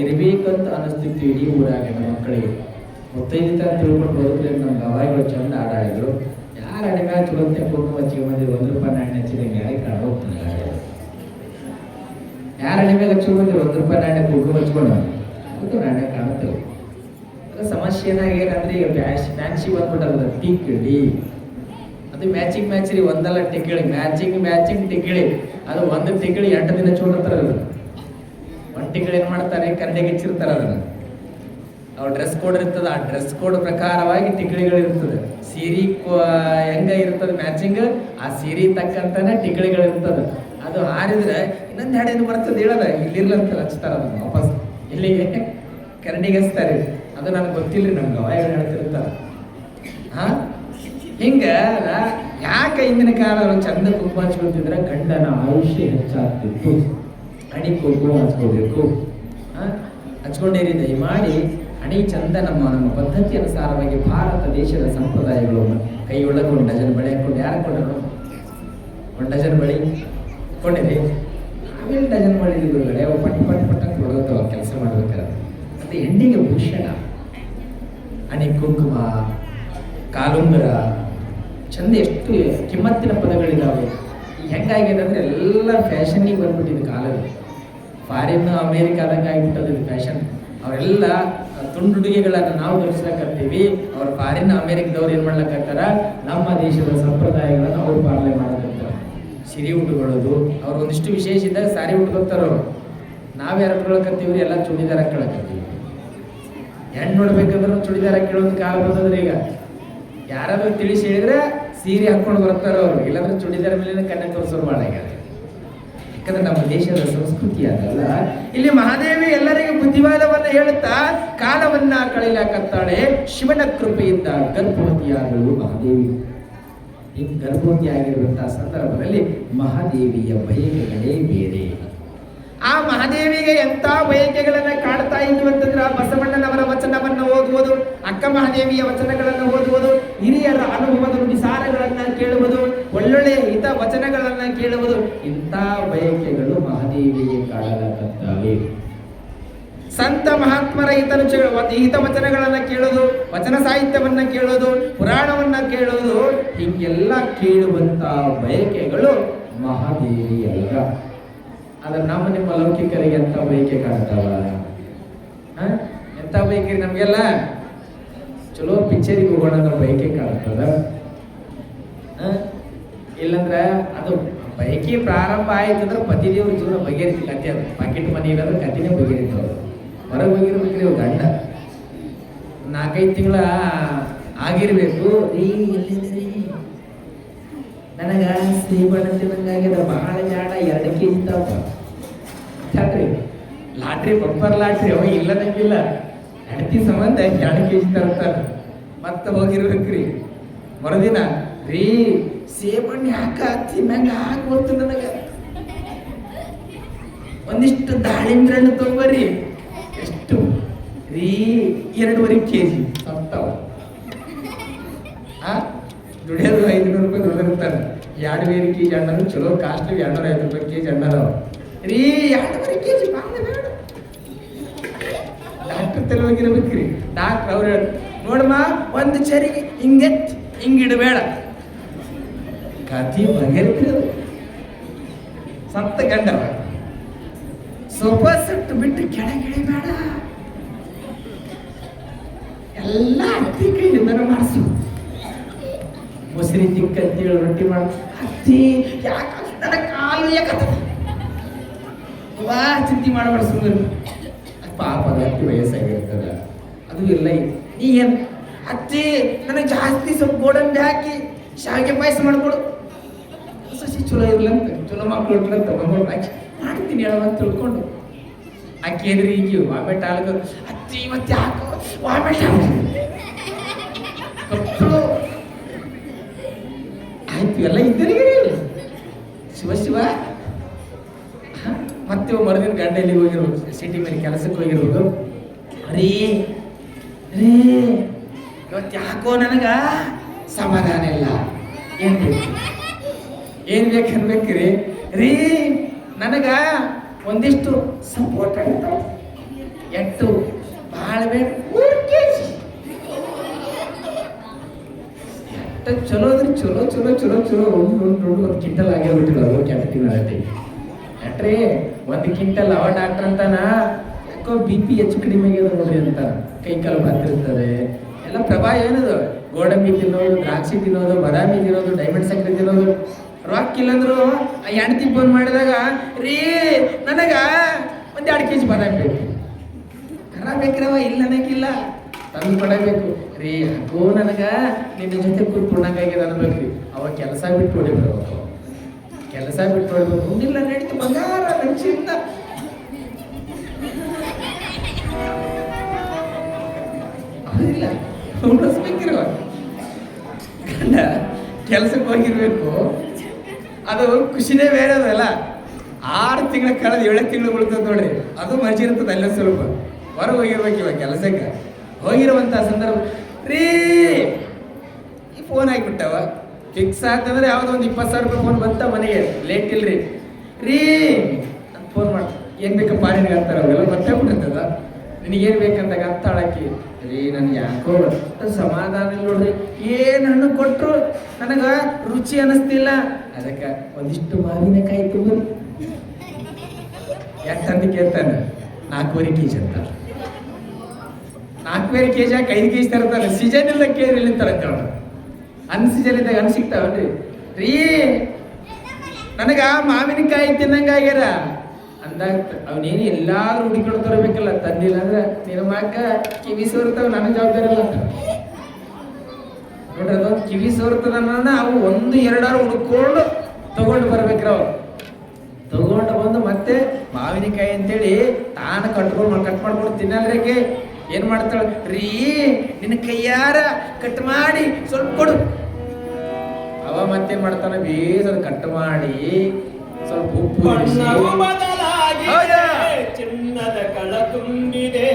ಇರಬೇಕಂತ ಅನಿಸ್ತಿತ್ತು ಇಡೀ ಊರಾಗ ಮಕ್ಕಳಿಗೆ. ಮುತ್ತೈದಿತ ತಿಳ್ಕೊಂಡು ಬದುಕಲಿ ನಮ್ಮ ಗವಾಯಿಗಳು ಚಂದ ಆಡಾಡಿದ್ರು. ಯಾರ ಅಡಿಗ ಚಲೋತ್ತೆ ಕುಟುಂಬ ಹಚ್ಚಿಗೆ ಬಂದಿರು ಒಂದು ರೂಪಾಯಿ ನಾಣ್ಯ ಹಚ್ಚಿದಂಗೆ ಯಾರಿಗೆ ಕಾಣೋಗ್ತಾರೆ ಯಾರ ಅಡಿಗೆ ಹಚ್ಚಿಗೆ ಬಂದಿರು ಒಂದು ರೂಪಾಯಿ ನಾಣ್ಯ ಕುಟುಂಬ ಹಚ್ಕೊಂಡು ಅದು ನಾಣ್ಯ ಕಾಣುತ್ತೇವೆ ಸಮಸ್ಯೆ ಏನಂದ್ರೆ ಈಗ ಬ್ಯಾಶ್ ಫ್ಯಾನ್ಸಿ ಟಿಕ್ ಡಿ. ಅದು ಮ್ಯಾಚಿಂಗ್ ಮ್ಯಾಚ್ ರೀ ಒಂದಲ್ಲ ಟಿಕ್ಕಿಳಿ ಮ್ಯಾಚಿಂಗ್ ಮ್ಯಾಚಿಂಗ್ ಟಿಕ್ಕಿಳಿ ಅದು ಒಂದು ಟಿಕ್ಕಿಳಿ ಎಂಟು ದಿನ ಚೂಡಿರ್ತಾರ ಅದು ಏನು ಮಾಡ್ತಾರೆ? ಕರಡಿಗೆ ಹಚ್ಚಿರ್ತಾರ ಅದನ್ನ. ಅವ್ರ ಡ್ರೆಸ್ ಕೋಡ್ ಇರ್ತದೆ, ಆ ಡ್ರೆಸ್ ಕೋಡ್ ಪ್ರಕಾರವಾಗಿ ಟಿಕ್ಳಿಗಳು ಇರ್ತದೆ. ಸೀರೆ ಹೆಂಗ ಇರ್ತದೆ ಮ್ಯಾಚಿಂಗ್ ಆ ಸೀರೆ ತಕ್ಕಂತಾನೆ ಟಿಕ್ಳಿಗಳು ಇರ್ತದೆ. ಅದು ಹಾರಿದ್ರೆ ಇನ್ನೊಂದು ಹಾಡಿನ ಬರ್ತದೆ ಹೇಳದ ಇಲ್ಲಿರ್ಲಂತ ಹಚ್ತಾರ ಅದನ್ನ ವಾಪಸ್. ಇಲ್ಲಿಗೆ ಕರಡಿಗೆ ಹಚ್ತಾರೆ. ಅದು ನನಗೆ ಗೊತ್ತಿಲ್ಲ ನಮ್ಗೆ ಅವಾಗ ಹೇಳ್ತಿರ್ತಾರ. ಹಾ? ಹಿಂಗ ಯಾಕೆ ಇಂದಿನ ಕಾಲ ಚಂದ ಕುಂಕುಮ ಹಚ್ಕೊತಿದ್ರೆ? ಗಂಡನ ಆಯುಷ್ಯ ಹೆಚ್ಚಾಗ್ತಿತ್ತು. ಅಡಿ ಕುಂಕುಮ ಹಚ್ಕೋಬೇಕು ಹಚ್ಕೊಂಡೇ ರೀತಿ ಮಾಡಿ ಅಣಿ ಚಂದ ನಮ್ಮ ನಮ್ಮ ಪದ್ಧತಿ ಅನುಸಾರವಾಗಿ ಭಾರತ ದೇಶದ ಸಂಪ್ರದಾಯಗಳು ಕೈ ಒಳಗೆ ಒಂದು ಡಜನ್ ಬಳೆ ಹಾಕೊಂಡು ಯಾರು ಕೊಂಡರು ಒಂದು ಡಜನ್ ಬಳಿ ಕೊಂಡಿರಿ ಆಮೇಲೆ ಡಜನ್ ಬಳಿ ಅವು ಪಟ್ ಪಟ್ ಪಟ್ಟ ಕೊಡೋದು ಕೆಲಸ ಮಾಡ್ಬೇಕಾದ್ರೆ. ಮತ್ತೆ ಹೆಣ್ಣಿಗೆ ಭೂಷಣ ಅಣಿ ಕುಂಕುಮ, ಕಾಲುಂಗರ, ಚಂದ ಎಷ್ಟು ಕಿಮ್ಮತ್ತಿನ ಪದಗಳಿದ್ದಾವೆ ಹೆಂಗಾಗಿ ಹೆಂಗಾಗಿದೆ ಅಂದ್ರೆ ಎಲ್ಲ ಫ್ಯಾಷನ್ನಿಗೆ ಬಂದ್ಬಿಟ್ಟಿದೆ ಕಾಲದಲ್ಲಿ ಫಾರಿನ್ ಅಮೇರಿಕಾದಂಗೆ ಆಗಿಬಿಟ್ಟದ ಇದು ಫ್ಯಾಷನ್ ಅವರೆಲ್ಲ ತುಂಡುಡುಗೆಗಳನ್ನು ನಾವು ಧರಿಸ್ಲಕತ್ತೀವಿ. ಅವ್ರ ಫಾರಿನ್ ಅಮೇರಿಕದವ್ರು ಏನು ಮಾಡ್ಲಕತ್ತಾರ? ನಮ್ಮ ದೇಶದ ಸಂಪ್ರದಾಯಗಳನ್ನು ಅವ್ರು ಪಾಲನೆ ಮಾಡಕತ್ತಾರ ಸಿರಿ ಉಟ್ಕೊಳ್ಳೋದು ಅವ್ರು ಒಂದಿಷ್ಟು ವಿಶೇಷ ಇದ್ದಾಗ ಸಾರಿ ನಾವ್ ಯಾರು ಉಟ್ಕೊಳಕತ್ತೀವ್ರಿ ಎಲ್ಲ ಚೂಡಿದಾರ ಹಾಕೊಳಕತ್ತೀವಿ ಹೆಣ್ಣು ನೋಡ್ಬೇಕಂದ್ರೆ ಚೂಡಿದಾರ ಕೇಳೋದು ಕಾಲ ಬಂದದ್ರಿ ಈಗ. ಯಾರಾದ್ರೂ ತಿಳಿಸಿ ಹೇಳಿದ್ರೆ ಸೀರೆ ಹಾಕೊಂಡು ಬರ್ತಾರ ಅವ್ರು. ಇಲ್ಲಾಂದ್ರೆ ಚೂಡಿದಾರ ಮೇಲೆ ಕಣ್ಣೆ ತೋರಿಸೋರು ಭಾಳ ಆಗ್ಯಾರ ಯಾಕಂದ್ರೆ ನಮ್ಮ ದೇಶದ ಸಂಸ್ಕೃತಿ ಅದಲ್ಲ. ಇಲ್ಲಿ ಮಹಾದೇವಿ ಎಲ್ಲರಿಗೂ ಬುದ್ಧಿವಾದವನ್ನು ಹೇಳುತ್ತಾ ಕಾಲವನ್ನ ಕಳೆಯಲಾಕತ್ತಾಳೆ ಶಿವನ ಕೃಪೆಯಿಂದ ಗರ್ಭವತಿಯಾದಳು ಮಹಾದೇವಿ. ಈ ಗರ್ಭವತಿ ಆಗಿರುವಂತಹ ಸಂದರ್ಭದಲ್ಲಿ ಮಹಾದೇವಿಯ ಬಯಕೆಗಳೇ ಬೇರೆ. ಆ ಮಹಾದೇವಿಗೆ ಎಂತ ಬಯಕೆಗಳನ್ನು ಕಾಡ್ತಾ ಇದ್ವು ಅಂತಂದ್ರೆ ಬಸವಣ್ಣನವರ ವಚನವನ್ನ ಓದುವುದು, ಅಕ್ಕ ಮಹಾದೇವಿಯ ವಚನಗಳನ್ನು ಓದುವುದು, ಹಿರಿಯರ ಅನುಭವದ ನುಡಿಸಾರಗಳನ್ನ ಕೇಳುವುದು ಒಳ್ಳೊಳ್ಳೆಯ ಹಿತ ವಚನಗಳನ್ನ ಕೇಳುವುದು, ಇಂಥ ಬಯಕೆಗಳು ಮಹಾದೇವಿಗೆ ಕಾಡಲಾಗುತ್ತವೆ ಸಂತ ಮಹಾತ್ಮರ ಹಿತನು ಹಿತ ವಚನಗಳನ್ನ ಕೇಳೋದು ವಚನ ಸಾಹಿತ್ಯವನ್ನ ಕೇಳೋದು ಪುರಾಣವನ್ನ ಕೇಳೋದು ಹೀಗೆಲ್ಲ ಕೇಳುವಂತ ಬಯಕೆಗಳು ಮಹಾದೇವಿ ಅಲ್ಲ ಆದ್ರೆ ನಮ್ಮ ನಿಮ್ಮ ಲೌಕಿಕರಿಗೆ ಎಂತ ಬೈಕೆ ಕಾಣ್ತಾವ? ಎಂತ ಬಯಕೆ ನಮ್ಗೆಲ್ಲ? ಚಲೋ ಪಿಕ್ಚರಿಗೆ ಹೋಗೋಣ ಅನ್ನೋ ಬೈಕೆ ಕಾಣ್ತದ? ಇಲ್ಲಂದ್ರ ಅದು ಬೈಕಿ ಪ್ರಾರಂಭ ಆಯ್ತು ಅಂದ್ರೆ ಪತಿದೇವ್ರ ಜೀವನ ಬಗೆಹರಿಸಿ ಕತೆ ಅದು. ಪಾಕೆಟ್ ಮನಿ ಇಲ್ಲಂದ್ರೆ ಕತೆನೇ ಬಗೆಹರಿತಾವ ಹೊರಗೆ ಹೋಗಿರ್ಬೇಕ್ರಿ ಗಂಡ. ನಾಲ್ಕೈದು ತಿಂಗಳ ಆಗಿರ್ಬೇಕು. ಈ ನನಗ ಶ್ರೀಬಣ್ಣ ತಿನ್ನಂಗಾಗ್ಯದ ಬಹಳ ಜಾಡ ಎರಡು ಕೆ ಜಿ ತಾಪ ಯಾಕ್ರಿ ಲಾಟ್ರಿ ಬಪ್ಪರ್ ಲಾಟ್ರಿ, ಅವ ಇಲ್ಲದಂಗಿಲ್ಲ. ಸಂಬಂಧ ಎರಡು ಕೆ ಜಿ ಮತ್ತೆ ಹೋಗಿರ್ಬೇಕ್ರಿ. ಮರುದಿನ, ರೀ, ಸೇಬಣ್ಣೆ ಯಾಕ ತಿನ್ನಂಗ ಗೊತ್ತು ನನಗೆ. ಒಂದಿಷ್ಟು ದಾಳಿಂಬ್ರೆ ಹಣ್ಣು ಎಷ್ಟು? ರೀ, ಎರಡೂವರೆ ಕೆ ಜಿ ಸತ್ತಾವ. ದುಡಿಯೋದು ಐದುನೂರು ರೂಪಾಯಿ ದುಡಿದಿರ್ತಾರೆ ಎರಡು ಬೇರೆ ಕೆ ಜಿ ಹಣ್ಣು ಚಲೋ ಕಾಸ್ಟ್ ಎರಡ್ನೂರ ಐದು ರೂಪಾಯಿ ಕೆ ಜಿ ಹಣ್ಣದವ ರೀ ಎರಡೂವರೆ ಕೆ ಜಿ ಬಾಳ ಬೇಡ. ಡಾಕ್ಟರ್ ತಲೆ ರೀ ಡಾಕ್ಟರ್ ಅವ್ರು ಹೇಳಿ ನೋಡಮ್ಮ, ಒಂದು ಚರಿಗೆ ಹಿಂಗೆತ್ ಹಿಂಗಿಡಬೇಡ. ಕತಿ ಬಗೆರ್ತಿ ಸತ್ತ ಗಂಡ ಸೋಫಾ ಸೆಟ್ ಬಿಟ್ಟು ಕೆಳಗಿಳಿಬೇಡ ಎಲ್ಲ ಅತ್ತಿ ಕೈಲಿಂದನ ಮಾಡಿಸು. ಮೊಸರಿ ತಿಕ್ಕ ರೊಟ್ಟಿ ಮಾಡ. ಅತ್ತಿ ಯಾಕಂದ್ರೆ ನನ್ನ ಕಾಲು ಯಾಕತ್ತ ಚಿಂತೆ ಮಾಡಬೇಡ ಸುಮ್ಮನೆ ಪಾಪ ಅದು ವಯಸ್ಸಾಗಿರ್ತದ. ಅದು ಇಲ್ಲ ನೀ ಏನ್ ಅತ್ತಿ, ನನಗೆ ಜಾಸ್ತಿ ಸ್ವಲ್ಪ ಗೋಡಂಬಿ ಹಾಕಿ ಶಾವಿಗೆ ಪಾಯಸ ಮಾಡ್ಕೊಡು. ಸಸಿ ಚಲೋ ಇರ್ಲಂತ ಚಲೋ ಮಕ್ಳು ಇರ್ಲಂತ ಮಗಳು ಹಾಕಿ ಮಾಡ್ತೀನಿ ಅಂತ ತಿಳ್ಕೊಂಡು. ಆಕೆ ಏನ್ರಿ ಈಗ ವಾಮೆಟ್ ಹಾಲ್ಗ ಅತ್ತಿ ಇವತ್ತು ಯಾಕೋ ವಾಮೆಟ್ ಕಪ್ಪಳು ಆಯ್ತು ಇದ್ದೀರಿ ಶಿವ ಶಿವ? ಮತ್ತೆ ಮರದಿನ ಗಂಡ ಎಲ್ಲಿಗೆ ಹೋಗಿರ್ಬೇಕು ಸಿಟಿ ಮೇಲೆ ಕೆಲಸಕ್ಕೆ ಹೋಗಿರ್ಬೋದು ರೀ ರೀ ಇವತ್ತು ಯಾಕೋ ನನಗ ಸಮಾಧಾನ ಇಲ್ಲ. ಏನ್ ಬೇಕು? ಏನ್ ಬೇಕು ಅನ್ಬೇಕ್ರಿ ರೀ ನನಗ ಒಂದಿಷ್ಟು ಸಪೋರ್ಟ್ ಅಂತ ಎಟ್ಟು ಭಾಳ ಬೇಕು ಮೂರು ಕೆಜಿ ಎಟ್ಟ ಚಲೋ ಅಂದ್ರೆ ಚಲೋ ಚಲೋ ಚಲೋ ಚಲೋ. ಒಂದು ಒಂದು ಒಂದು ಒಂದು ಕ್ವಿಂಟಲ್ ಆಗಿರ್ಬಿಟ್ಟಿಲ್ಲ ಅದು ಕ್ಯಾಪಿಟಿವ್ ಅಳತೆ ಯಾಕ್ರಿ ಒಂದು ಕಿಂಟಲ್ ಅವ ಡಾಕ್ಟರ್ ಅಂತಾನ, ಯಾಕೋ ಬಿ ಪಿ ಹೆಚ್ಚು ಕಡಿಮೆ ಆಗ್ಯದ ನೋಡ್ರಿ ಅಂತ. ಕೈ ಕಾಲು ಬರ್ತಿರ್ತದೆ ಎಲ್ಲ ಪ್ರಭಾವ ಏನದು? ಗೋಡಂಬಿ ತಿನ್ನೋದು, ದ್ರಾಕ್ಷಿ ತಿನ್ನೋದು, ಬಾದಾಮಿ ತಿನ್ನೋದು ಡೈಮಂಡ್ ಸಕ್ಕರೆ ತಿನ್ನೋದು. ರಾಕ್ ಇಲ್ಲಂದ್ರು ಆ ಹೆಂಡತಿ ಫೋನ್ ಮಾಡಿದಾಗ, ರೀ, ನನಗ ಒಂದ್ ಎರಡು ಕೆ ಜಿ ಬಾದಾಮಿ ಬೇಕು. ಖರಾಬ್ ಬೇಕಿರವ ಇಲ್ಲ. ಅನ್ನಕ್ಕಿಲ್ಲ ತಂದು ಕೊಡಬೇಕು ರೀ ಅಕ್ಕೋ ನನಗೆ, ನಿನ್ನ ಜೊತೆ ಕೂತ್ಕೊಂಡಂಗಾಗಿ ಅನ್ಬೇಕು ರೀ ಅವ ಕೆಲಸ ಬಿಟ್ಟು ಹೊಡಿಬೇಕು. ಕೆಲಸ ಬಿಟ್ಟು ಹೊಡಿಬೇಕು. ಇಲ್ಲ ನಡೀತು. ಬಂಗಾರ ನಂಚಿಂದ ಚಿನ್ನ ಉಳಿಸ್ಬೇಕಿರುವ ಗಂಡ ಕೆಲ್ಸಕ್ಕೆ ಹೋಗಿರ್ಬೇಕು. ಅದು ಖುಷಿನೇ ಬೇರೆ ಅದಲ್ಲ ಆರು ತಿಂಗಳ ಕಳೆದ ಏಳು ತಿಂಗಳು ಉಳಿತದ ನೋಡ್ರಿ. ಅದು ಮಜಿ ಇರ್ತದೆ ಅಲ್ಲೇ ಸ್ವಲ್ಪ. ಹೊರಗೆ ಹೋಗಿರ್ಬೇಕು ಇವಾಗ ಕೆಲಸಕ್ಕೆ. ಹೋಗಿರುವಂತ ಸಂದರ್ಭ. ರೀ, ಈ ಫೋನ್ ಆಗಿಬಿಟ್ಟವ. ಫಿಕ್ಸ್ ಆಗ್ತಂದ್ರೆ ಯಾವುದೋ ಒಂದು ಇಪ್ಪತ್ತು ಸಾವಿರ ರೂಪಾಯಿ ಫೋನ್ ಬಂತ ಮನೆಗೆ. ಲೇಟ್ ಇಲ್ರಿ. ರೀ ಅಂತ ಫೋನ್ ಮಾಡ್ತಾರೆ ಏನ್ ಬೇಕಪ್ಪ ನಿನಗೆ ಅಂತಾರೆ ಅವೆಲ್ಲ ಗೊತ್ತೇ ನಿನಗೇನು ಬೇಕಂದಾಗ ಹಾಳಕ್ಕಿ ರೀ ನನ್ಗೆ ಯಾಕೋ ಸಮಾಧಾನ ಇಲ್ಲ ನೋಡ್ರಿ. ಏನು ಹಣ್ಣು ಕೊಟ್ಟರು ನನಗೆ ರುಚಿ ಅನಿಸ್ತಿಲ್ಲ. ಅದಕ್ಕೆ ಒಂದಿಷ್ಟು ಮಾವಿನಕಾಯಿ ತುಂಬ ಎಷ್ಟಂತ ಕೇಳ್ತಾನೆ. ನಾಲ್ಕೂವರೆ ಕೆ ಜಿ ಅಂತ ನಾಲ್ಕೂವರೆ ಕೆ ಜಿ ಐದು ಕೆ ಜಿ ತರ್ತಾರೆ ಸೀಸನ್ ಇಲ್ಲ ಕೇಳಿ ಅವ್ರು. ಅನ್ ಸೀಸನ್ ಇದ್ದಾಗ ಅನ್ ಸಿಗ್ತಾವನ್ರಿ ರೀ, ನನಗ ಮಾವಿನಕಾಯಿ ತಿನ್ನಂಗ ಆಗ್ಯಾರ. ಅಂದಾಗ ಅವನೇನು ಎಲ್ಲಾರು ಹುಡುಕೊಂಡು ತರಬೇಕಲ್ಲ ತಂದಿಲ್ಲ ಅಂದ್ರೆ ನಿರ್ಮಾಕ ಕಿವಿ ಸೋರ್ತಾವ, ನನ್ನ ಜವಾಬ್ದಾರಿ ಇಲ್ಲ ಅಂತ ನೋಡ್ರಿ ಅದೊಂದು ಕಿವಿ ಸೋರ್ತದ ಅವು ಒಂದು, ಎರಡಾರು ಹುಡ್ಕೊಂಡು ತಗೊಂಡು ಬರ್ಬೇಕ್ರ ಅವ್ರು. ತಗೊಂಡು ಬಂದು ಮತ್ತೆ ಮಾವಿನಕಾಯಿ ಅಂತೇಳಿ ತಾನು ಕಟ್ಕೊಂಡು ಕಟ್ ಮಾಡ್ಕೊಂಡು ತಿನ್ನಲ್ರಿಗೆ ಏನ್ ಮಾಡ್ತಾಳೆ? ರೀ ನಿನ್ನ ಕೈಯಾರ ಕಟ್ ಮಾಡಿ ಸ್ವಲ್ಪ ಕೊಡು. ಅವ ಮತ್ತೇನ್ ಮಾಡ್ತಾನೆ? ಬೇಸರ ಕಟ್ ಮಾಡಿ ಸ್ವಲ್ಪ ಉಪ್ಪು ಚಿನ್ನದ ಕಳ ತುಂಬಿದೆ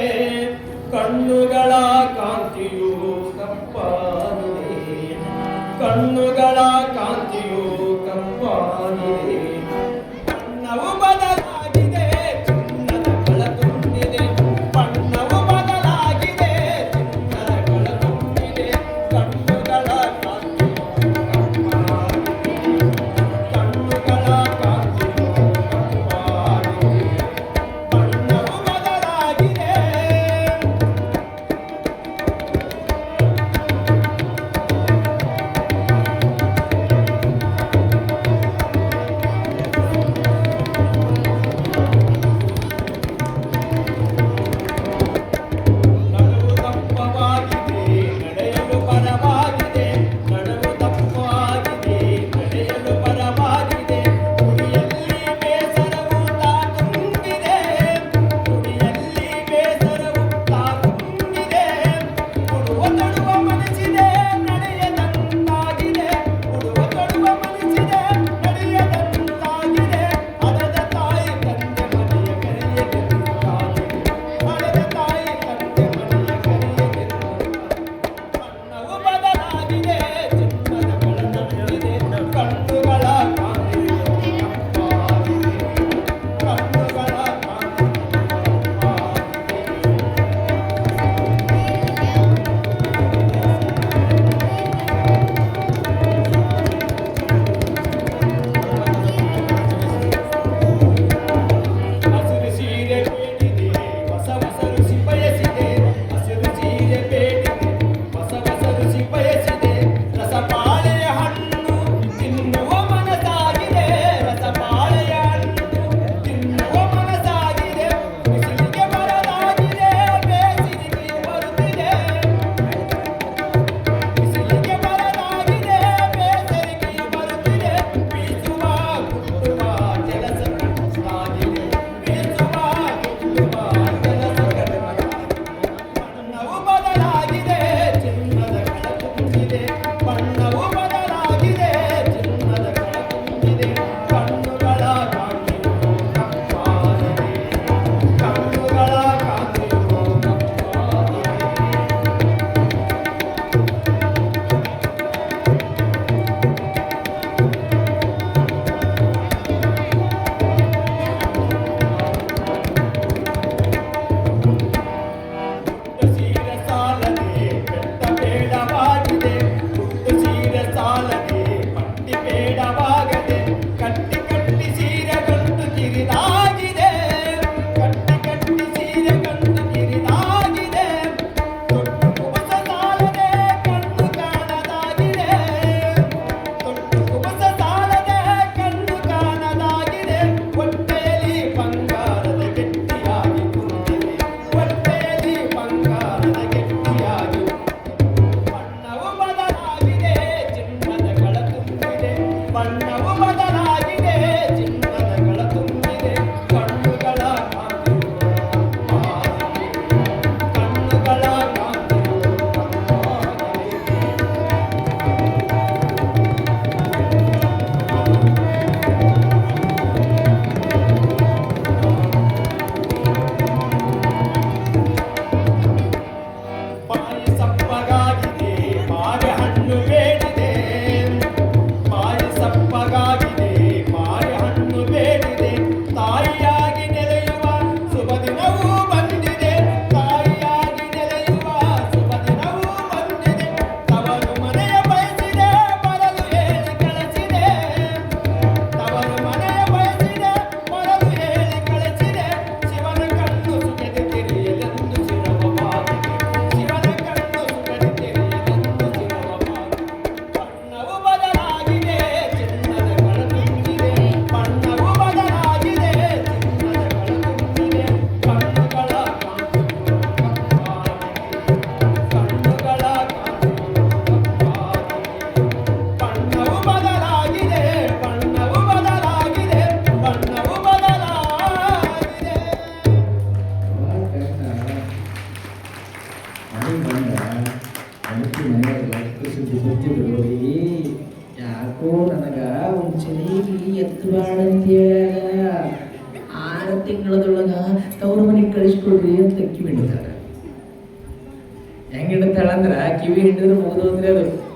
ಕಣ್ಣುಗಳ ಕಾಂತಿಯು ಕಪ್ಪಾಗಿದೆ ಕಣ್ಣುಗಳ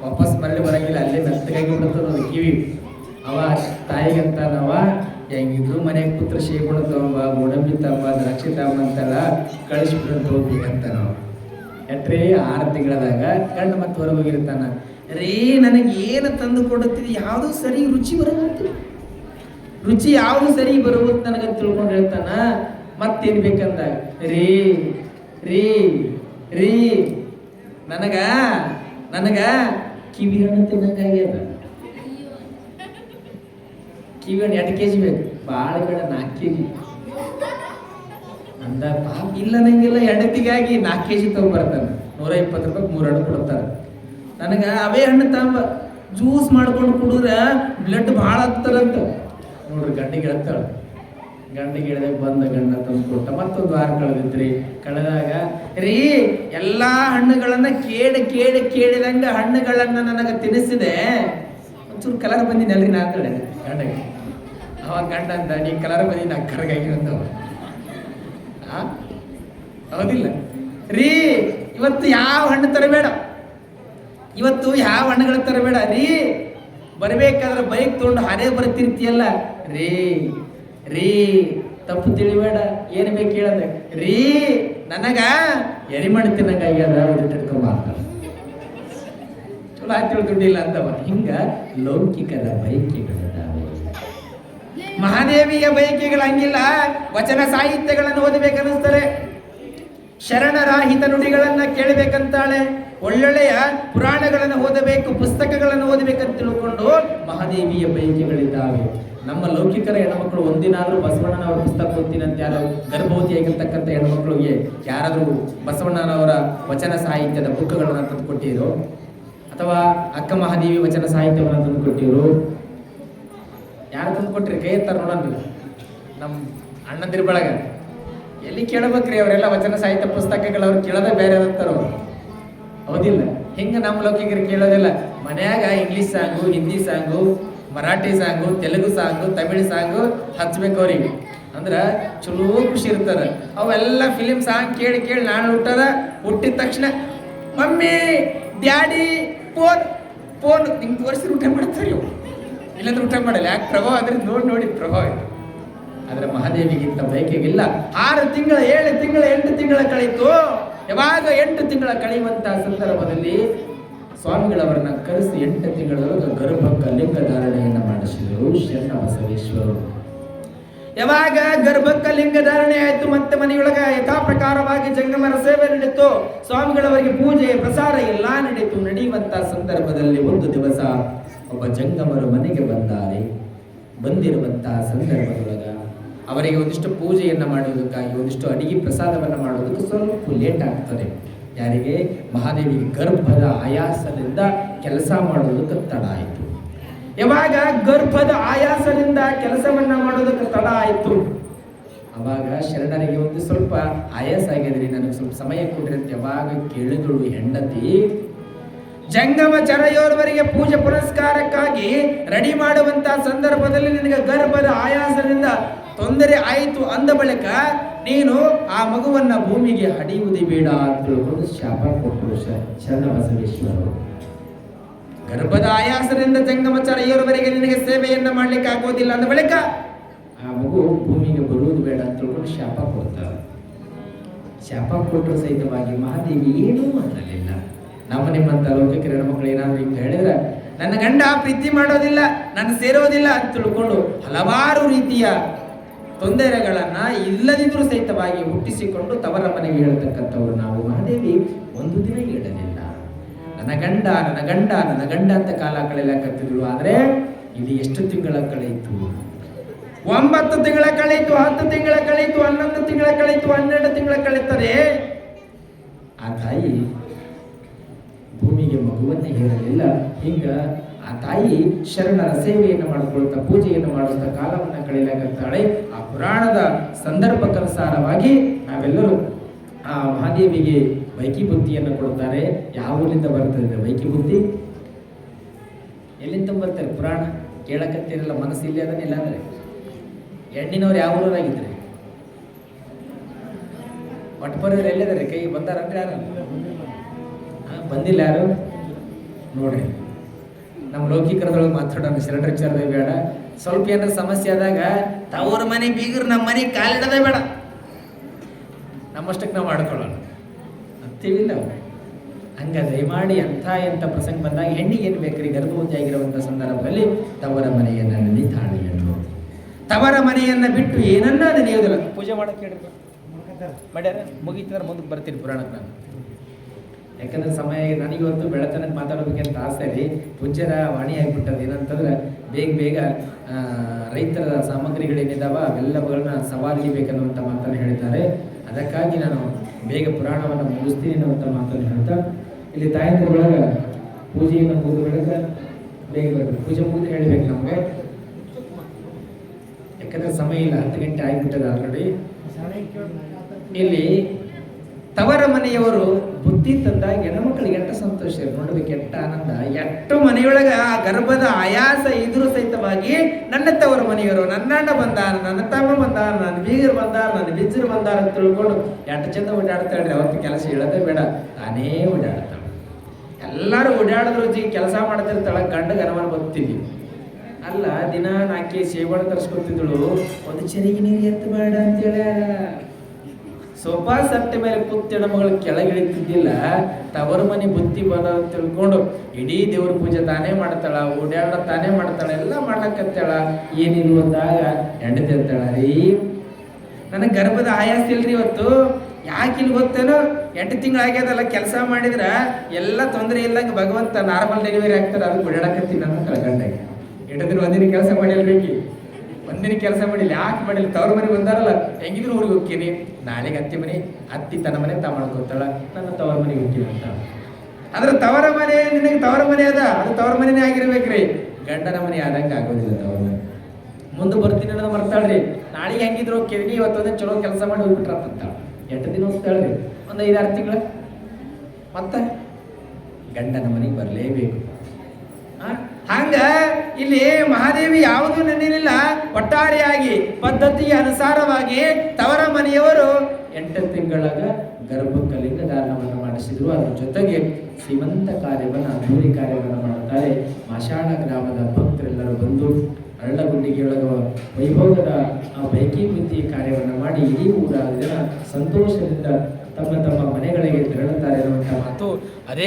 ವಾಪಸ್ ಮರಳಿ ಬರಂಗಿಲ್ಲ, ಅಲ್ಲೇ ಮೆತ್ತಗಾಗಿ ಬಿಡುತ್ತ ಕಿವಿ. ಅವ ತಾಯಿಗಂತ ನಾವ, ಹೆಂಗಿದ್ರು ಮನೆಗೆ ಪುತ್ರ ಶೇಗುಣ ತಗೊಂಬ ಗೋಡಂಬಿ ತಗೊಂಬ ದ್ರಾಕ್ಷಿ ತಗೊಂಬ ಅಂತೆಲ್ಲ ಕಳಿಸ್ಬಿಡಂತ ಹೋಗ್ಬೇಕಂತ ನಾವು. ಎಟ್ರಿ ಆರು ತಿಂಗಳದಾಗ ಕಣ್ಣು ಮತ್ತೆ ಹೊರಗೆ ಹೋಗಿರ್ತಾನ. ರೀ, ನನಗೆ ಏನು ತಂದು ಕೊಡುತ್ತಿದೆ? ಯಾವುದು ಸರಿ ರುಚಿ ಬರುವಂತ ರುಚಿ ಯಾವುದು ಸರಿ ಬರುವಂತ ನನಗೆ ತಿಳ್ಕೊಂಡು ಹೇಳ್ತಾನ. ಮತ್ತೇನ್ ಬೇಕಂದಾಗ ರೀ ರೀ ರೀ, ನನಗ ನನಗ ಕಿವಿ ಹಣ್ಣು ತಿನ್ನಂಗಾಗ್ಯದ ಕಿವಿ ಹಣ್ಣು ಎರಡು ಕೆ ಜಿ ಬೇಕು. ಭಾಳ ಬೇಡ ನಾಲ್ಕು ಕೆ ಜಿ ಅಂದ ಪಾಪ ಇಲ್ಲ ನಂಗಿಲ್ಲ ಹೆಂಡತಿಗಾಗಿ ನಾಲ್ಕು ಕೆ ಜಿ ತಗೊಂಡ್ಬರ್ತಾನೆ ನೂರ ಇಪ್ಪತ್ತು ರೂಪಾಯಿ ಮೂರು ಹಣ್ಣು ಕೊಡ್ತಾರೆ. ನನಗೆ ಅವೇ ಹಣ್ಣು ತಾಂಬ. ಜ್ಯೂಸ್ ಮಾಡ್ಕೊಂಡು ಕುಡಿದ್ರೆ ಬ್ಲಡ್ ಭಾಳ ಹತ್ತಾರಂತ ನೋಡ್ರಿ ಗಂಡಿಗೆ ಹೇಳ್ತಾಳೆ. ಗಂಡಿಗೆ ಹೇಳ್ದಾಗ ಬಂದ ಗಂಡ ತಂದು ಕೊಟ್ಟ ಮತ್ತೊಂದು ವಾರ ಕಳೆದಿದ್ರಿ ಕಳೆದಾಗ ರೀ, ಎಲ್ಲ ಹಣ್ಣುಗಳನ್ನ ಕೇಳಿ ಕೇಳಿ ಕೇಳಿದಂಗ ಹಣ್ಣುಗಳನ್ನ ನನಗೆ ತಿನ್ನಿಸಿದೆ ಒಂಚೂರು ಕಲರ್ ಬಂದಿನಲ್ರಿ ನಾ ಕಡೆ ಗಂಡಗೆ. ಅವ ಗಂಡ ಅಂತ ನೀ ಕಲರ್ ಬಂದಿನ ಕರಗಾಗಿ ಆ? ಹೌದಿಲ್ಲ. ರೀ, ಇವತ್ತು ಯಾವ ಹಣ್ಣು ತರಬೇಡ. ಇವತ್ತು ಯಾವ ಹಣ್ಣುಗಳ ತರಬೇಡ. ರೀ, ಬರಬೇಕಾದ್ರೆ ಬೈಕ್ ತೊಗೊಂಡು ಹರೇ ಬರ್ತಿರ್ತೀಯಲ್ಲ. ರೀ ರೀ, ತಪ್ಪು ತಿಳಿಬೇಡ. ಏನು ಬೇಕು ಹೇಳದ ರೀ ನನಗ ಎರಿಮಣ್ ತಿನ್ನಂಗಾಗ್ಯದ ಅದು ತಿಳ್ಕೊಂಬ ಅಂತಾನೆ. ಚಲೋ ಆಯ್ತು ದುಡ್ಡಿಲ್ಲ ಅಂತವ ಹಿಂಗ ಲೌಕಿಕದ ಬೈಕಿಗಳಿದ್ದಾವೆ ಮಹಾದೇವಿಯ ಬಯಕೆಗಳು ಹಂಗಿಲ್ಲ ವಚನ ಸಾಹಿತ್ಯಗಳನ್ನು ಓದಬೇಕನ್ನಿಸ್ತಾರೆ. ಶರಣರ ನುಡಿಗಳನ್ನು ನುಡಿಗಳನ್ನ ಕೇಳಬೇಕಂತಾಳೆ. ಒಳ್ಳೊಳ್ಳೆಯ ಪುರಾಣಗಳನ್ನು ಓದಬೇಕು, ಪುಸ್ತಕಗಳನ್ನು ಓದಬೇಕಂತ ತಿಳ್ಕೊಂಡು ಮಹಾದೇವಿಯ ಬಯಕೆಗಳಿದ್ದಾವೆ ನಮ್ಮ ಲೌಕಿಕರ ಹೆಣ್ಮಕ್ಳು ಒಂದಿನಾದ್ರೂ ಬಸವಣ್ಣನವರ ಪುಸ್ತಕ ಓದ್ತೀನಿ ಅಂತ ಯಾರು ಗರ್ಭವತಿಯಾಗಿರ್ತಕ್ಕಂಥ ಹೆಣ್ಮಕ್ಳಿಗೆ ಯಾರಾದ್ರೂ ಬಸವಣ್ಣನವರ ವಚನ ಸಾಹಿತ್ಯದ ಬುಕ್ಗಳನ್ನು ತಂದು ಕೊಟ್ಟಿದ್ರು ಅಥವಾ ಅಕ್ಕ ಮಹಾದೇವಿ ವಚನ ಸಾಹಿತ್ಯವನ್ನು ತಂದು ಕೊಟ್ಟಿದ್ರು ಯಾರು ತಂದು ಕೊಟ್ರಿ? ಕೈ ಎತ್ತಾರ ನೋಡನ್ರಿ ನಮ್ಮ ಅಣ್ಣಂದಿರ ಬಳಗ. ಎಲ್ಲಿ ಕೇಳಬೇಕ್ರಿ ಅವರೆಲ್ಲ ವಚನ ಸಾಹಿತ್ಯ ಪುಸ್ತಕಗಳು ಅವ್ರು ಕೇಳೋದೇ ಬೇರೆ ಅಂತಾರೋ? ಹೌದಿಲ್ಲ. ಹಿಂಗ ನಮ್ಮ ಲೌಕಿಕರು ಕೇಳೋದಿಲ್ಲ. ಮನ್ಯಾಗ English song Hindi song Marathi song, Telugu song, Tamil song ಹಚ್ಬೇಕು ಅವ್ರಿಗೆ. ಅಂದ್ರೆ ಚಲೋ ಖುಷಿ ಇರ್ತಾರ. ಅವೆಲ್ಲ ಫಿಲಿಮ್ ಸಾಂಗ್ ಕೇಳಿ ಕೇಳಿ ನಾನು ಹುಟ್ಟದ? ಹುಟ್ಟಿದ ತಕ್ಷಣ, ಮಮ್ಮಿ, ಡ್ಯಾಡಿ, ಫೋನ್ ಫೋನ್. ಹಿಂಗೆ ತೋರಿಸಿ ಊಟ ಮಾಡ್ತಾರೆ ಇವು ಇಲ್ಲಾಂದ್ರೆ ಊಟ ಮಾಡಲ್ಲ. ಯಾಕೆ ಪ್ರಭಾವ? ಅಂದ್ರೆ ನೋಡಿ ನೋಡಿ ಪ್ರಭಾವ ಇದೆ. ಆದ್ರೆ ಮಹಾದೇವಿಗಿಂತ ಬಯಕೆಗಿಲ್ಲ. ಆರು ತಿಂಗಳ, ಏಳು ತಿಂಗಳ, ಎಂಟು ತಿಂಗಳ ಕಳೀತು. ಯಾವಾಗ ಎಂಟು ತಿಂಗಳ ಕಳೆಯುವಂತಹ ಸಂದರ್ಭದಲ್ಲಿ ಸ್ವಾಮಿಗಳವರನ್ನ ಕರೆಸಿ ಎಂಟು ತಿಂಗಳೊಳಗೆ ಗರ್ಭಕ್ಕ ಲಿಂಗ ಧಾರಣೆಯನ್ನ ಮಾಡಿಸಿದರು ಶರಣ ಬಸವೇಶ್ವರರು ಯಾವಾಗ ಗರ್ಭಕ್ಕ ಲಿಂಗ ಧಾರಣೆ ಆಯ್ತು ಮತ್ತೆ ಮನೆಯೊಳಗ ಯಥಾ ಪ್ರಕಾರವಾಗಿ ಜಂಗಮರ ಸೇವೆ ನಡೀತು, ಸ್ವಾಮಿಗಳವರಿಗೆ ಪೂಜೆ ಪ್ರಸಾರ ಎಲ್ಲ ನಡೀತು. ನಡೆಯುವಂತ ಸಂದರ್ಭದಲ್ಲಿ ಒಂದು ದಿವಸ ಒಬ್ಬ ಜಂಗಮರು ಮನೆಗೆ ಬಂದಾರೆ. ಬಂದಿರುವಂತಹ ಸಂದರ್ಭದೊಳಗ ಅವರಿಗೆ ಒಂದಿಷ್ಟು ಪೂಜೆಯನ್ನ ಮಾಡುವುದಕ್ಕಾಗಿ, ಒಂದಿಷ್ಟು ಅಡಿಗೆ ಪ್ರಸಾದವನ್ನ ಮಾಡುವುದಕ್ಕೆ ಸ್ವಲ್ಪ ಲೇಟ್ ಆಗ್ತದೆ. ಯಾರಿಗೆ? ಮಹಾದೇವಿ ಗರ್ಭದ ಆಯಾಸದಿಂದ ಕೆಲಸ ಮಾಡುವುದಕ್ಕೆ ತಡ ಆಯಿತು. ಯಾವಾಗ ಗರ್ಭದ ಆಯಾಸದಿಂದ ಕೆಲಸವನ್ನ ಮಾಡೋದಕ್ಕೆ ತಡ ಆಯಿತು? ಅವಾಗ ಶರಣರಿಗೆ ಒಂದು ಸ್ವಲ್ಪ ಆಯಾಸ ಆಗಿದ್ರಿ ನನಗೆ ಸ್ವಲ್ಪ ಸಮಯ ಕೊಡ್ರಿ ಯಾವಾಗ ಕೇಳಿದಳು ಹೆಂಡತಿ. ಜಂಗಮ ಚರಯೋರ್ವರಿಗೆ ಪೂಜೆ ಪುರಸ್ಕಾರಕ್ಕಾಗಿ ರೆಡಿ ಮಾಡುವಂತಹ ಸಂದರ್ಭದಲ್ಲಿ ನಿನಗೆ ಗರ್ಭದ ಆಯಾಸದಿಂದ ತೊಂದರೆ ಆಯಿತು ಅಂದ ಬಳಿಕ ನೀನು ಆ ಮಗುವನ್ನ ಭೂಮಿಗೆ ಹಡಿಯುವುದೇ ಬೇಡ ಅಂತ ಶಾಪ ಕೊಟ್ಟರು ಶರಣ ಬಸವೇಶ್ವರರು ಗರ್ಭದ ಆಯಾಸದಿಂದ ಜಂಗಮಚಾರ್ಯವರವರೆಗೆ ನಿನಗೆ ಸೇವೆಯನ್ನ ಮಾಡ್ಲಿಕ್ಕೆ ಆಗೋದಿಲ್ಲ ಅಂದ ಬಳಿಕ ಆ ಮಗು ಭೂಮಿಗೆ ಬರುವುದು ಬೇಡ ಅಂತ ತಿಳ್ಕೊಂಡು ಶಾಪ ಕೊಡ್ತಾರೆ ಶಾಪ ಕೊಟ್ಟರು ಸಹಿತವಾಗಿ ಮಹಾದೇವಿ ಏನೂ ಮಾಡಲಿಲ್ಲ. ನಮ್ಮ ನಿಮ್ಮಂತ ಲೌಕಿಕ ಹೆಣ್ಮಕ್ಳು ಏನಾದ್ರು ಹಿಂಗೆ ಹೇಳಿದ್ರೆ, ನನ್ನ ಗಂಡ ಪ್ರೀತಿ ಮಾಡೋದಿಲ್ಲ ನನ್ನ ಸೇರೋದಿಲ್ಲ ಅಂತ ತಿಳ್ಕೊಂಡು ಹಲವಾರು ರೀತಿಯ ತೊಂದರೆಗಳನ್ನ ಇಲ್ಲದಿದ್ದರೂ ಸಹಿತವಾಗಿ ಹುಟ್ಟಿಸಿಕೊಂಡು ತವರ ಮನೆಗೆ ಹೇಳ್ತಕ್ಕಂಥವ್ರು ನಾವು ಮಹಾದೇವಿ, ಒಂದು ದಿನ ಹೇಳಲಿಲ್ಲ. ನನ್ನ ಗಂಡ ನನ್ನ ಗಂಡ ನನ್ನ ಗಂಡ ಅಂತ ಕಾಲ ಕಳೆಯಲಾಕತ್ತಿದ್ರು ಆದ್ರೆ ಇಲ್ಲಿ ಎಷ್ಟು ತಿಂಗಳ ಕಳೆಯಿತು? ಒಂಬತ್ತು ತಿಂಗಳ ಕಳೆಯಿತು, ಹತ್ತು ತಿಂಗಳ ಕಳೆಯಿತು, ಹನ್ನೊಂದು ತಿಂಗಳ ಕಳೆಯಿತು, ಹನ್ನೆರಡು ತಿಂಗಳ ಕಳೀತದೆ ಆ ತಾಯಿ ಭೂಮಿಗೆ ಮಗುವನ್ನೇ ಹೇರಲಿಲ್ಲ ಹಿಂಗ ಆ ತಾಯಿ ಶರಣರ ಸೇವೆಯನ್ನು ಮಾಡಿಕೊಳ್ತಾ ಪೂಜೆಯನ್ನು ಮಾಡುತ್ತಾ ಕಾಲವನ್ನು ಕಳೆಯಲಾಗುತ್ತಾಳೆ. ಆ ಪುರಾಣದ ಸಂದರ್ಭಕ್ಕನುಸಾರವಾಗಿ ನಾವೆಲ್ಲರೂ ಆ ಮಹಾದೇವಿಗೆ ವೈಕಿ ಬುದ್ಧಿಯನ್ನು ಕೊಡ್ತಾರೆ ಯಾವ ಊರಿಂದ ಬರ್ತದೆ ವೈಕಿ ಬುದ್ಧಿ? ಎಲ್ಲಿಂದ ಬರ್ತಾರೆ ಪುರಾಣ? ಕೇಳಕತ್ತಿರಲ್ಲ ಮನಸ್ಸು ಇಲ್ಲಿ ಅದನ್ನಿಲ್ಲ ಅಂದ್ರೆ? ಹೆಣ್ಣಿನವ್ರು ಯಾವ ಊರಾಗಿದ್ರೆ ಒಟ್ಟಪರಿಯವರು ಎಲ್ಲಿದ್ದಾರೆ? ಕೈ ಬಂದಾರಂದ್ರೆ ಯಾರು? ಬಂದಿಲ್ಲ ಯಾರು? ನೋಡ್ರಿ. ನಮ್ಮ ಲೌಕಿಕರದೊಳಗೆ ಮಾತಾಡೋಣ ಸಿಲಿಂಡರ್ ಬೇಡ. ಸ್ವಲ್ಪ ಏನಾರ ಸಮಸ್ಯೆ ಆದಾಗ ತವ್ರ ಮನೆ ಬೀಗರು ನಮ್ಮ ಮನೆ ಕಾಲಿಡೋದೇ ಬೇಡ. ನಮ್ಮಷ್ಟಕ್ಕೆ ನಾವು ಮಾಡ್ಕೊಳ್ಳೋಣ ಅಂತೀವಿಲ್ಲ ನಾವು. ಹಂಗ ದಯಮಾಡಿ ಅಂಥ ಎಂಥ ಪ್ರಸಂಗ ಬಂದಾಗ ಹೆಣ್ಣಿಗೆ ಏನು ಬೇಕ್ರಿ ಗರ್ಭವತಿ ಆಗಿರುವಂಥ ಸಂದರ್ಭದಲ್ಲಿ ತವರ ಮನೆಯನ್ನ ತಾಳಿ ತಾಳಿಯನ್ನು ತವರ ಮನೆಯನ್ನ ಬಿಟ್ಟು ಏನನ್ನ ನೆನೆಯೋದಿಲ್ಲ ಪೂಜೆ ಮಾಡಕ್ಕೆ ಹೇಳಿದ್ರು. ಮಾಡ್ಯಾರ? ಮುಂದಕ್ಕೆ ಬರ್ತೀನಿ ಪುರಾಣಕ್ಕೆ ನಾನು. ಯಾಕಂದ್ರೆ ಸಮಯ ನನಗಿವತ್ತು ಬೆಳತನ ಮಾತಾಡಬೇಕಂತ ಆಸೆ ರೀ ಹುಚ್ಚರ ವಾಣಿ ಆಗಿಬಿಟ್ಟದ ಏನಂತಂದ್ರೆ ಬೇಗ ಬೇಗ ರೈತರ ಸಾಮಗ್ರಿಗಳೇನಿದ್ದಾವೆ ಅವೆಲ್ಲವುಗಳನ್ನ ಸವಾಲಿಬೇಕನ್ನುವಂಥ ಮಾತನ್ನು ಹೇಳಿದ್ದಾರೆ. ಅದಕ್ಕಾಗಿ ನಾನು ಬೇಗ ಪುರಾಣವನ್ನು ಮುಗಿಸ್ತೀನಿ ಅನ್ನುವಂಥ ಮಾತನ್ನು ಹೇಳ್ತಾ, ಇಲ್ಲಿ ತಾಯಂದ್ರೊಳಗೆ ಪೂಜೆಯನ್ನು ಮುಗಿದ ಬೇಗ ಬರಬೇಕು. ಪೂಜೆ ಮುಗಿದು ಹೇಳಬೇಕು ನಮಗೆ. ಯಾಕಂದ್ರೆ ಸಮಯ ಇಲ್ಲ, ಹತ್ತು ಗಂಟೆ ಆಗಿಬಿಟ್ಟದ ಆಲ್ರೆಡಿ ಇಲ್ಲಿ ತವರ ಮನೆಯವರು ಬುದ್ಧಿ ತಂದಾಗ ಹೆಣ್ಮಕ್ಳಿಗೆ ಎಟ್ಟ ಸಂತೋಷ? ನೋಡ್ಬೇಕು ಎಟ್ಟ ಆನಂದ. ಎಟ್ಟು ಮನೆಯೊಳಗ ಆ ಗರ್ಭದ ಆಯಾಸ ಇದ್ರು ಸಹಿತವಾಗಿ ನನ್ನ ತವರ ಮನೆಯವರು ನನ್ನಣ್ಣ ಬಂದ ನನ್ನ ತಮ್ಮ ಬಂದ ನನ್ನ ಬೀಗರು ಬಂದ ನನ್ನ ಬಿಜ್ಜರು ಬಂದಾರ ಅಂತ ತಿಳ್ಕೊಂಡು ಎಷ್ಟು ಚಂದ ಓಡಾಡ್ತಾಳ್ರಿ ಅವತ್ತು ಕೆಲಸ ಹೇಳೋದೇ ಬೇಡ. ತಾನೇ ಓಡಾಡ್ತಾಳೆ. ಎಲ್ಲರೂ ಓಡಾಡಿದ್ರು ಜಿ ಕೆಲಸ ಮಾಡ್ತಿರ್ತಾಳ, ಗಂಡ ಗನವನ ಗೊತ್ತಿದ್ವಿ ಅಲ್ಲ, ದಿನ ನಾಕಿ ಸೇವಣ ತರಿಸ್ಕೊತಿದ್ದಳು. ಒಂದು ಚರಿಗೆ ನೀರು ಎತ್ತು ಬೇಡ ಅಂತೇಳಿ ಸೋಫಾ ಸಟ್ಟೆ ಮೇಲೆ ಕೂತಿಡ ಮಗಳು ಕೆಳಗಿಳಿತಿದ್ದಿಲ್ಲ ತವರ ಮನೆ ಬುತ್ತಿ ಅಂತ ತಿಳ್ಕೊಂಡು, ಇಡೀ ದೇವ್ರ ಪೂಜೆ ತಾನೇ ಮಾಡ್ತಾಳ, ಓಡಾಡ ತಾನೇ ಮಾಡ್ತಾಳ, ಎಲ್ಲ ಮಾಡ್ಲಕ್ಕತ್ತಾಳ ಏನಿಲ್ಲ ಅಂದಾಗ ಹೆಂಡತಿ ಅಂತಾಳ, ರೀ ನನಗೆ ಗರ್ಭದ ಆಯಾಸ ಇಲ್ರಿ ಇವತ್ತು. ಯಾಕೆ ಇಲ್ಲಿ ಗೊತ್ತೇನೋ? ಎಂಟು ತಿಂಗಳಾಗ್ಯದಲ್ಲ ಕೆಲಸ ಮಾಡಿದ್ರ, ಎಲ್ಲ ತೊಂದರೆ ಇಲ್ಲಂಗ ಭಗವಂತ ನಾರ್ಮಲ್ ಡೆಲಿವರಿ ಆಗ್ತಾರೆ ಅದು ಓಡಾಡಕತ್ತೀನಿ ನಾನು ಕಳ್ಕೊಂಡಾಗ. ಎಂಟು ದಿನ ಒಂದಿನ ಕೆಲಸ ಮಾಡಿಲ್ಬೇಕಿ ಒಂದಿನ ಕೆಲಸ ಮಾಡಿಲ್ಲ, ಯಾಕೆ ಮಾಡಿಲ್ಲ? ತವ್ರ ಮನೆ ಬಂದಾರಲ್ಲ, ಹೆಂಗಿದ್ರು ಊರಿಗೆ ಹೋಗ್ತೀನಿ. ನಾಳೆಗೆ ಅತ್ತಿ ಮನೆ, ಅತ್ತಿ ತನ್ನ ಮನೆ ತಾ ಮಾಡ್ಕೊತಾಳ ನನ್ನ ತವರ ಮನೆಗೆ ಹೋಗ್ತೀನಿ ಅಂತ. ಅಂದ್ರೆ ತವರ ಮನೆ ನಿನಗೆ ತವರ ಮನೆ ಅದ, ಅದು ತವರ ಮನೆನೇ ಆಗಿರ್ಬೇಕ್ರಿ. ಗಂಡನ ಮನೆ ಆದಂಗೆ ಆಗೋದಿಲ್ಲ ತವರ ಮನೆ. ಮುಂದೆ ಬರ್ತೀನಿ ಅನ್ನೋದು ಮರ್ತಾಳ್ರಿ. ನಾಳೆಗೆ ಹೆಂಗಿದ್ರು ಹೋಗ್ತೀನಿ ಇವತ್ತೊಂದು ಚಲೋ ಕೆಲಸ ಮಾಡಿ ಹೋಗ್ಬಿಟ್ರಂತ ಎಂಟು ದಿನ ಹೋಗ್ತಾಳ್ರಿ? ಒಂದು ಐದಾರು ತಿಂಗಳು. ಮತ್ತೆ ಗಂಡನ ಮನೆಗೆ ಬರಲೇಬೇಕು? ಹಂಗ ಇಲ್ಲಿ ಮಹಾದೇವಿ ಯಾವುದು ನೆನೆಯಲಿಲ್ಲ. ಒಟ್ಟಾರೆಯಾಗಿ ಪದ್ಧತಿಗೆ ಅನುಸಾರವಾಗಿ ತವರ ಮನೆಯವರು ಎಂಟು ತಿಂಗಳಾಗ ಗರ್ಭಕಲಿಂಗ ದಾನವನ್ನು ಮಾಡಿಸಿದ್ರು. ಅದರ ಜೊತೆಗೆ ಶ್ರೀಮಂತ ಕಾರ್ಯವನ್ನು ಅದ್ದೂರಿ ಕಾರ್ಯವನ್ನು ಮಾಡುತ್ತಾರೆ. ಮಾಷಾಣ ಗ್ರಾಮದ ಭಕ್ತರೆಲ್ಲರೂ ಬಂದು ಅರಳಗುಂಡಿಗೆಯೊಳಗ ವೈಭವದ ಆ ಬೈಕಿ ಬುದ್ಧಿ ಕಾರ್ಯವನ್ನು ಮಾಡಿ ಇಡೀ ಊರ ಸಂತೋಷದಿಂದ ತಮ್ಮ ತಮ್ಮ ಮನೆಗಳಿಗೆ ತೆರಳುತ್ತಾರೆ ಅನ್ನುವಂಥ ಮಾತು. ಅದೇ